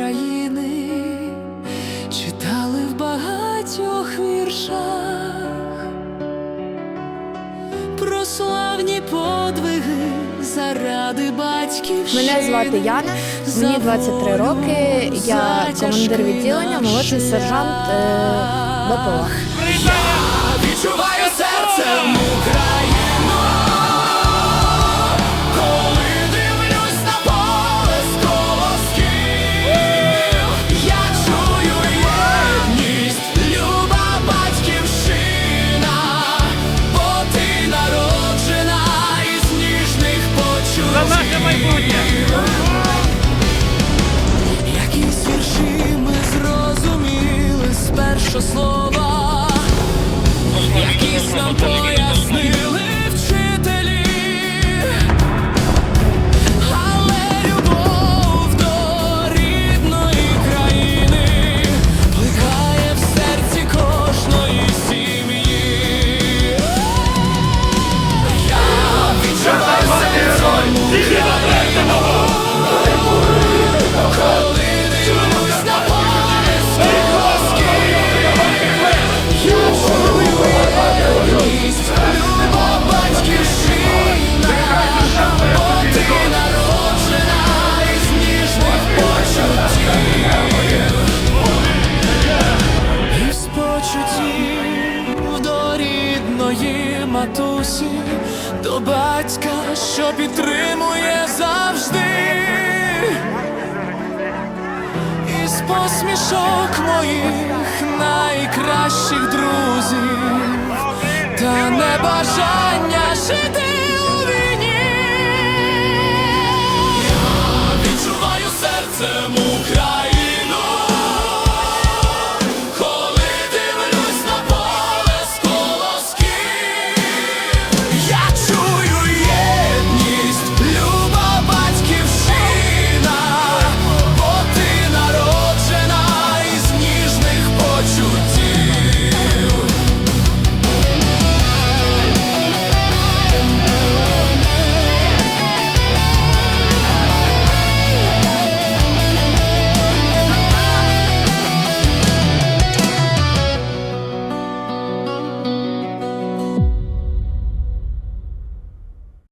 України, читали в багатьох віршах про славні подвиги заради батьків. Мене звати Яна, мені 23 роки. Я командир відділення, молодший сержант е, БПО. Відчуваю серцем. Майбутнє! Якісь вірші ми зрозуміли з першого слова. Якісь нам матусі, до батька, що підтримує завжди, із посмішок моїх найкращих друзів, та небажання жити. Відчуваю Це мукра